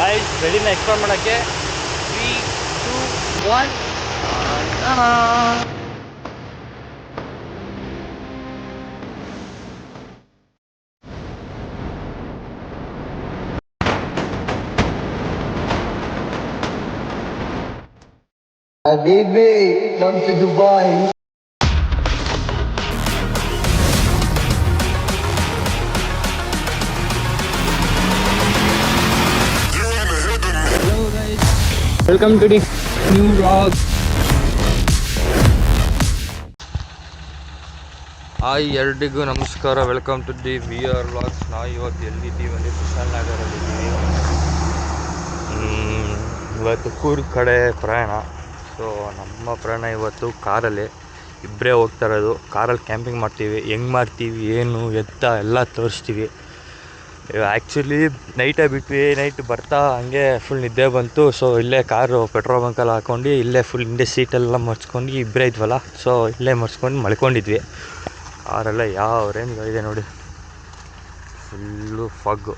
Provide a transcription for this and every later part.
Guys ಬೆಳಿನ explore ಮಾಡೋಕ್ಕೆ three two one Habibi, come to Dubai. Welcome to the new vlog hi ಎರಡಿಗೂ ನಮಸ್ಕಾರ. Welcome to the V R vlogs ನಾವು ಇವತ್ತು ಎಲ್ಲಿದ್ದೀವಿ ಅಂದರೆ ಕುಶಾಲ್ ನಗರಲ್ಲಿದ್ದೀವಿ ಇವತ್ತು ಕೂರ್ಗ್ ಕಡೆ ಪ್ರಯಾಣ. ಸೊ ನಮ್ಮ ಪ್ರಯಾಣ ಇವತ್ತು ಕಾರಲ್ಲಿ. ಇಬ್ಬರೇ ಹೋಗ್ತಾ ಇರೋದು. ಕಾರಲ್ಲಿ ಕ್ಯಾಂಪಿಂಗ್ ಮಾಡ್ತೀವಿ. ಹೆಂಗೆ ಮಾಡ್ತೀವಿ, ಏನು, ಎತ್ತ ಎಲ್ಲ ತೋರಿಸ್ತೀವಿ. ಆ್ಯಕ್ಚುಲಿ ನೈಟೇ ಬಿಟ್ವಿ ನೈಟ್ ಬರ್ತಾ ಹಂಗೆ ಫುಲ್ ನಿದ್ದೆ ಬಂತು. ಸೊ ಇಲ್ಲೇ ಕಾರು ಪೆಟ್ರೋಲ್ ಬಂಕಲ್ಲಿ ಹಾಕ್ಕೊಂಡು ಇಲ್ಲೇ ಫುಲ್ ಹಿಂದೆ ಸೀಟೆಲ್ಲ ಮರ್ಚ್ಕೊಂಡು ಇಬ್ಬರೇ ಇದ್ವಲ್ಲ. ಸೊ ಇಲ್ಲೇ ಮರ್ಚ್ಕೊಂಡು ಮಲ್ಕೊಂಡಿದ್ವಿ. ಅವರೆಲ್ಲ ಯಾವ ಇದೆ ನೋಡಿ. ಫುಲ್ಲು ಫಗ್ಗು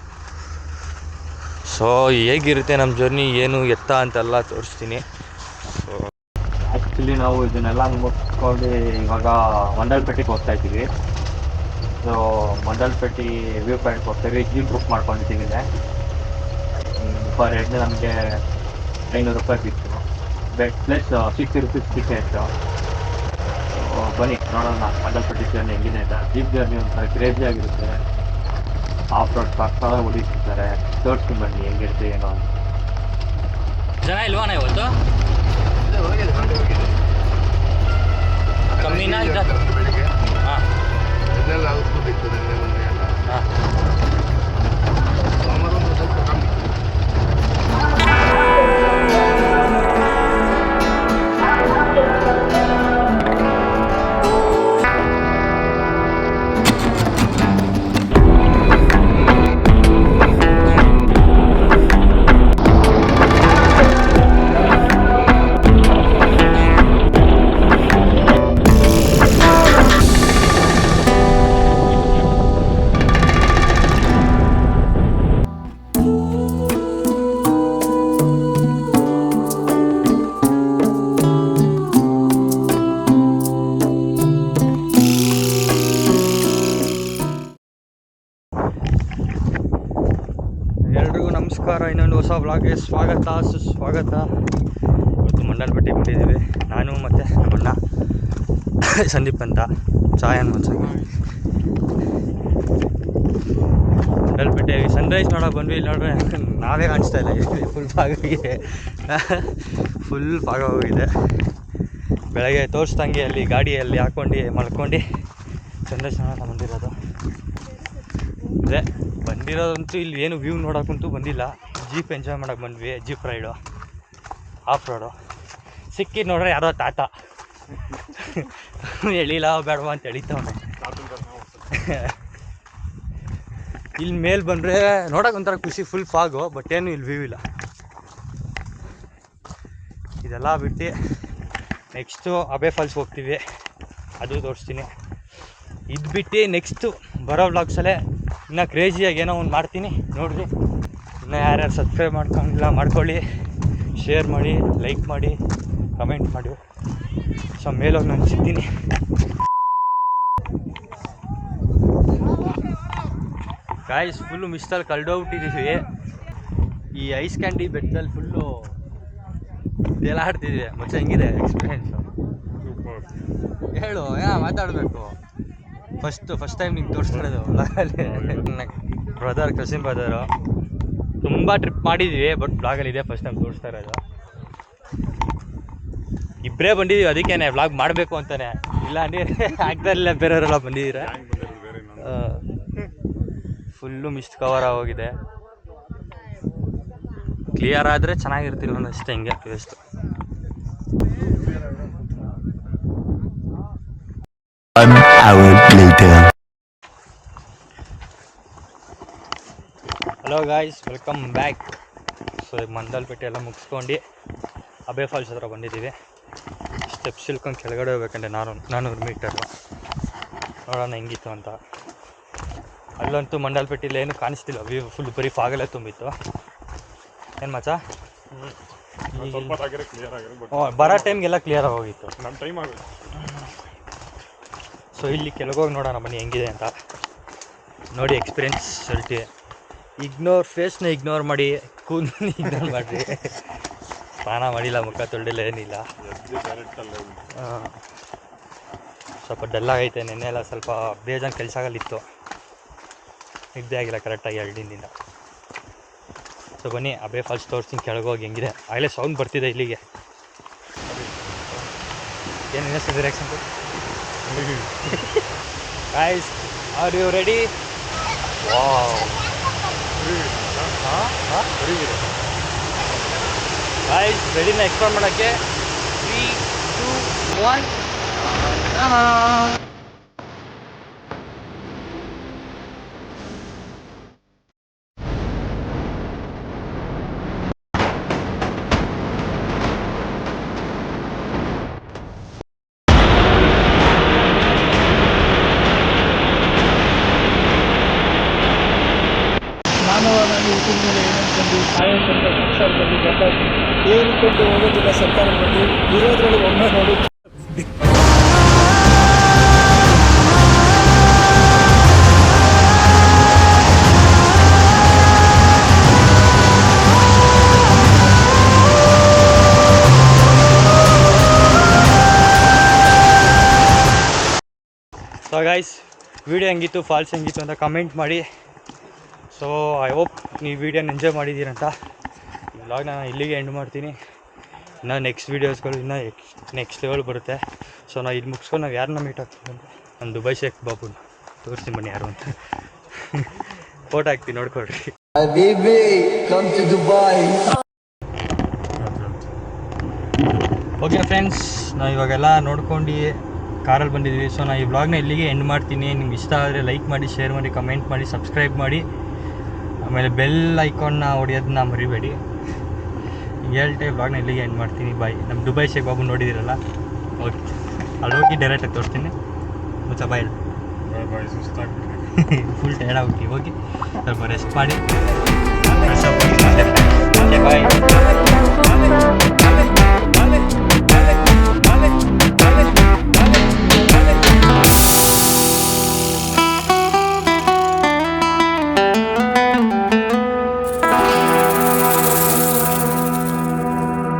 ಸೊ ಹೇಗಿರುತ್ತೆ ನಮ್ಮ ಜರ್ನಿ ಏನು ಎತ್ತ ಅಂತೆಲ್ಲ ತೋರಿಸ್ತೀನಿ. ಸೊ ಆ್ಯಕ್ಚುಲಿ ನಾವು ಇದನ್ನೆಲ್ಲ ಮುಗಿಸ್ಕೊಂಡು ಇವಾಗ ಮಂಡಲ್ಪೇಟೆಗೆ ಹೋಗ್ತಾ ಇದ್ದೀವಿ. ಸೊ ಮಂಡಲ್ಪೇಟೆ ವ್ಯೂ ಪಾಯಿಂಟ್ ಹೋಗ್ತೀವಿ ಜೀಪ್ ಬುಕ್ ಮಾಡ್ಕೊಂಡಿದ್ದೀವಿ ಇಲ್ಲೇ ಪರ್ ಹೆಡ್ ನಮಗೆ ಐನೂರು ರೂಪಾಯಿ ಬಿತ್ತು bed plus sixty rupees ticket ಬನ್ನಿ ನೋಡೋಣ ಮಂಡಲ್ಪೇಟೆ ಜರ್ನಿ ಹೆಂಗಿದೆ ಅಂತ. ಜೀಪ್ ಜರ್ನಿ ಒಂಥರ ಕ್ರೇಜಿ ಆಗಿರುತ್ತೆ. ಆಫ್ ರೋಡ್ ಸಕ್ಕತ್ತಾಗಿ ಹೊಡಿತಿರ್ತಾರೆ ತೋರಿಸ್ತೀನಿ ಬನ್ನಿ ಹೆಂಗಿರುತ್ತೆ ಏನೋ ಅಂತ. ಜನ ಇಲ್ವಾನ ಇವತ್ತು? ಕಮ್ಮಿನಾ ಇದೆಲ್ಲ ಇತ್ತು ನಿನ್ನೆ ಮೊನ್ನೆ ಎಲ್ಲ ಬ್ಲಾಗ್ಗೆ ಸ್ವಾಗತ, ಸುಸ್ವಾಗತ. ಇವತ್ತು ಮಂಡಲ್ಪಟ್ಟಿಗೆ ಬಂದಿದ್ದೀವಿ. ನಾನು ಮತ್ತು ನಮ್ಮಣ್ಣ ಸಂದೀಪ್ ಅಂತ. ಚಾಯನ್ ಮನ್ಸಾಗಿ ಈ ಸನ್ರೈಸ್ ನೋಡೋಕೆ ಬಂದ್ವಿ ಇಲ್ಲಿ ನೋಡ್ರೆ. ನಾವೇ ಕಾಣಿಸ್ತಾ ಇಲ್ಲ. ಫುಲ್ ಪಾಗೋಗಿದೆ ಫುಲ್ ಪಾಗೋಗಿದೆ ಬೆಳಗ್ಗೆ ತೋರಿಸ್ದಂಗೆ ಅಲ್ಲಿ ಗಾಡಿಯಲ್ಲಿ ಹಾಕ್ಕೊಂಡು ಮಲ್ಕೊಂಡು ಸನ್ರೈಸ್ ನೋಡೋಕೆ ಬಂದಿರೋದು. ಅದೇ, ಬಂದಿರೋದಂತೂ ಇಲ್ಲಿ ಏನು ವ್ಯೂ ನೋಡೋಕ್ಕಂತೂ ಬಂದಿಲ್ಲ. ಜೀಪ್ ಎಂಜಾಯ್ ಮಾಡೋಕೆ ಬಂದ್ವಿ. ಜೀಪ್ ರೈಡು ಆಫ್ ರೋಡು ಸಿಕ್ಕಿ ನೋಡ್ರೆ ಯಾರೋ ತಾತ. ಎಳಿಲ್ಲ ಬೇಡವಾ ಅಂತ ಎಳಿತವನೆ. ಇಲ್ಲಿ ಮೇಲೆ ಬಂದರೆ ನೋಡೋಕೆ ಒಂಥರ ಖುಷಿ ಫುಲ್ ಫಾಗು ಬಟ್ ಏನು ಇಲ್ಲಿ ವ್ಯೂ ಇಲ್ಲ. ಇದೆಲ್ಲ ಬಿಟ್ಟು ನೆಕ್ಸ್ಟು ಅಬೆ ಫಾಲ್ಸ್ ಹೋಗ್ತೀವಿ. ಅದು ತೋರಿಸ್ತೀನಿ. ಇದು ಬಿಟ್ಟು ನೆಕ್ಸ್ಟು ಬರೋ ವ್ಲಾಗ್ಸಲ್ಲೇ ಇನ್ನೂ ಕ್ರೇಜಿಯಾಗಿ ಏನೋ ಒಂದು ಮಾಡ್ತೀನಿ. ನೋಡಿರಿ. ಇನ್ನೂ ಯಾರ್ಯಾರು ಸಬ್ಸ್ಕ್ರೈಬ್ ಮಾಡ್ಕೊಂಡಿಲ್ಲ ಮಾಡ್ಕೊಳ್ಳಿ ಶೇರ್ ಮಾಡಿ ಲೈಕ್ ಮಾಡಿ ಕಮೆಂಟ್ ಮಾಡಿ. ಸೊ ಮೇಲೋಗಿ ನಾನು ಸಿಗ್ತೀನಿ. ಗಾಯ್ಸ್ ಫುಲ್ಲು ಮಿಸ್ಟಲ್ಲಿ ಕಳ್ದೋಗ್ಬಿಟ್ಟಿದ್ದೀವಿ ಈ ಐಸ್ ಕ್ಯಾಂಡಿ ಬೆಟ್ಟದಲ್ಲಿ ಫುಲ್ಲು ತೇಲಾಡ್ತಿದ್ವಿ ಮತ್ತೆ ಹೆಂಗಿದೆ ಎಕ್ಸ್ಪೀರಿಯೆನ್ಸು ಹೇಳು ಯಾ ಮಾತಾಡಬೇಕು. ಫಸ್ಟ್ ಫಸ್ಟ್ ಟೈಮ್ ನಿಂಗೆ ತೋರಿಸ್ತಾ ಬ್ರದರ್ ಕಸಿನ್ ಬ್ರದರು ತುಂಬ ಟ್ರಿಪ್ ಮಾಡಿದ್ದೀವಿ ಬಟ್ ಬ್ಲಾಗಲ್ಲಿ ಇದೆ ಫಸ್ಟ್ ಟೈಮ್ ತೋರಿಸ್ತಾ ಇರೋದು. ಇಬ್ಬರೇ ಬಂದಿದ್ದೀವಿ ಅದಕ್ಕೇನೆ ವ್ಲಾಗ್ ಮಾಡಬೇಕು ಅಂತಾನೆ. ಇಲ್ಲ ಅಂದರೆ ಆಗ್ತಾ ಇಲ್ಲ ಬೇರೆಯವರೆಲ್ಲ ಬಂದಿದ್ದೀರ? ಫುಲ್ಲು ಮಿಸ್ಟ್ ಕವರ್ ಆಗೋಗಿದೆ. ಕ್ಲಿಯರ್ ಆದರೆ ಚೆನ್ನಾಗಿರ್ತಿಲ್ಲ ಅಷ್ಟೇ ಹಿಂಗೆ ಪ್ಲೇಸ್ಟು One hour later. Hello guys welcome back so ಈಗ ಮಂದಲ್ಪೇಟೆ ಎಲ್ಲ ಮುಗಿಸ್ಕೊಂಡು ಅಬೆ ಫಾಲ್ಸ್ ಹತ್ರ ಬಂದಿದ್ದೀವಿ. ಸ್ಟೆಪ್ಸ್ ಇಳ್ಕೊಂಡು ಕೆಳಗಡೆ ಹೋಗ್ಬೇಕಂದ್ರೆ ನಾನು ನಾನೂರು ಮೀಟರು ನೋಡೋಣ ಹೆಂಗಿತ್ತು ಅಂತ. ಅಲ್ಲಂತೂ ಮಂಡಲ್ಪೇಟೆಲಿ ಏನು ಕಾಣಿಸ್ತಿಲ್ಲ. ವ್ಯೂ ಫುಲ್ ಬರೀ ಫಾಗಲೇ ತುಂಬಿತ್ತು. ಏನು ಮಚ್ಚ? ಬರೋ ಟೈಮ್ಗೆಲ್ಲ ಕ್ಲಿಯರ್ ಆಗೋಗಿತ್ತು. ನಮ್ಮ ಟೈಮ್ ಆಗುತ್ತೆ ಸೊ ಇಲ್ಲಿ ಕೆಳಗೋಗಿ ನೋಡೋಣ ಬನ್ನಿ ಹೆಂಗಿದೆ ಅಂತ. ನೋಡಿ ಎಕ್ಸ್ಪೀರಿಯನ್ಸ್ ಹೇಳ್ತಿ ಇಗ್ನೋರ್ ಫೇಸ್ನ ಇಗ್ನೋರ್ ಮಾಡಿ ಕೂದಲು ಇಗ್ನೋರ್ ಮಾಡಿರಿ. ಸ್ನಾನ ಮಾಡಿಲ್ಲ, ಮುಖ ತೊಳ್ಳಿಲ್ಲ ಏನಿಲ್ಲ. ಸ್ವಲ್ಪ ಡಲ್ಲಾಗೈತೆ ನೆನ್ನೆ ಎಲ್ಲ ಸ್ವಲ್ಪ ಬೇಜಾನ್ ಕೆಲಸಗಳಿತ್ತು ನಿದ್ದೆ ಆಗಿಲ್ಲ ಕರೆಕ್ಟಾಗಿ ಎರಡು ದಿನದಿಂದ. ಸೊ ಬನ್ನಿ ಅಬೇ ಫಾಲ್ಸ್ ತೋರಿಸ್ತೀನಿ ಕೆಳಗೋಗಿ ಹೆಂಗಿದೆ. ಆಗಲೇ ಸೌಂಡ್ ಬರ್ತಿದೆ ಇಲ್ಲಿಗೆ. ಏನು ಅನ್ನಿಸ್ತಿದೆ reaction are you ready wow ರೆಡಿನ explore ಮಾಡೋಕ್ಕೆ ತ್ರೀ ಟು ಒನ್ ಹೋಗೋದಿಲ್ಲ ಸರ್ಕಾರ ಬಂದು ಇರೋದ್ರಲ್ಲಿ ಒಮ್ಮೆ ನೋಡಿ. ಸೊ ಗೈಸ್ ವಿಡಿಯೋ ಹೆಂಗಿತ್ತು ಫಾಲ್ಸ್ ಹೆಂಗಿತ್ತು ಅಂತ ಕಮೆಂಟ್ ಮಾಡಿ. ಸೊ ಐ ಹೋಪ್ ನೀವು ವೀಡಿಯೋನ ಎಂಜಾಯ್ ಮಾಡಿದ್ದೀರಂತ. ಇವಾಗ ನಾನು ಇಲ್ಲಿಗೆ ಎಂಡ್ ಮಾಡ್ತೀನಿ. ಇನ್ನು ನೆಕ್ಸ್ಟ್ ವೀಡಿಯೋಸ್ಗಳು ಇನ್ನೂ ನೆಕ್ಸ್ಟ್ ಲೆವೆಲ್ ಬರುತ್ತೆ. ಸೊ ನಾವು ಇದು ಮುಗಿಸ್ಕೊಂಡು ನಾವು ಯಾರನ್ನ ಮೀಟ್ ಆಗ್ತೀವಿ ಅಂದರೆ? ನಾನು ದುಬೈ ಶೇಖ್ ಬಾಬುನ ತೋರಿಸ್ತೀನಿ ಬನ್ನಿ ಯಾರು ಅಂತ. ಫೋಟೋ ಹಾಕ್ತೀನಿ ನೋಡ್ಕೊಳ್ರಿ. ಓಕೆ ಫ್ರೆಂಡ್ಸ್ ನಾವು ಇವಾಗೆಲ್ಲ ನೋಡ್ಕೊಂಡು ಕಾರಲ್ಲಿ ಬಂದಿದ್ದೀವಿ. ಸೊ ನಾನು ಈ ವ್ಲಾಗ್ನ ಇಲ್ಲಿಗೆ ಎಂಡ್ ಮಾಡ್ತೀನಿ. ನಿಮ್ಗೆ ಇಷ್ಟ ಆದರೆ ಲೈಕ್ ಮಾಡಿ ಶೇರ್ ಮಾಡಿ ಕಮೆಂಟ್ ಮಾಡಿ ಸಬ್ಸ್ಕ್ರೈಬ್ ಮಾಡಿ. ಆಮೇಲೆ ಬೆಲ್ ಐಕಾನ್ನ ಹೊಡೆಯೋದನ್ನ ಮರಿಬೇಡಿ. ಹೇಳ್ತೆ ಬ್ಲಾಗ್ನ ಇಲ್ಲಿಗೆ ಏನು ಮಾಡ್ತೀನಿ. ಬಾಯ್ ನಮ್ಮ ದುಬೈ ಶೇಖ್ ಬಾಬು ನೋಡಿದಿರಲ್ಲ? ಓಕೆ ಅಲ್ಲಿ ಹೋಗಿ ಡೈರೆಕ್ಟಾಗಿ ತೋರಿಸ್ತೀನಿ. ಮುಚ್ಚ ಬಾಯ್ ಬಾಯ್ ಸುಸ್ತಾಗ್ಬಿಟ್ಟು ಫುಲ್ ಟೈರ್ಡ್ ಆಗ್ಬಿಟ್ಟು ಹೋಗಿ ಸ್ವಲ್ಪ ರೆಸ್ಟ್ ಮಾಡಿ. Okay bye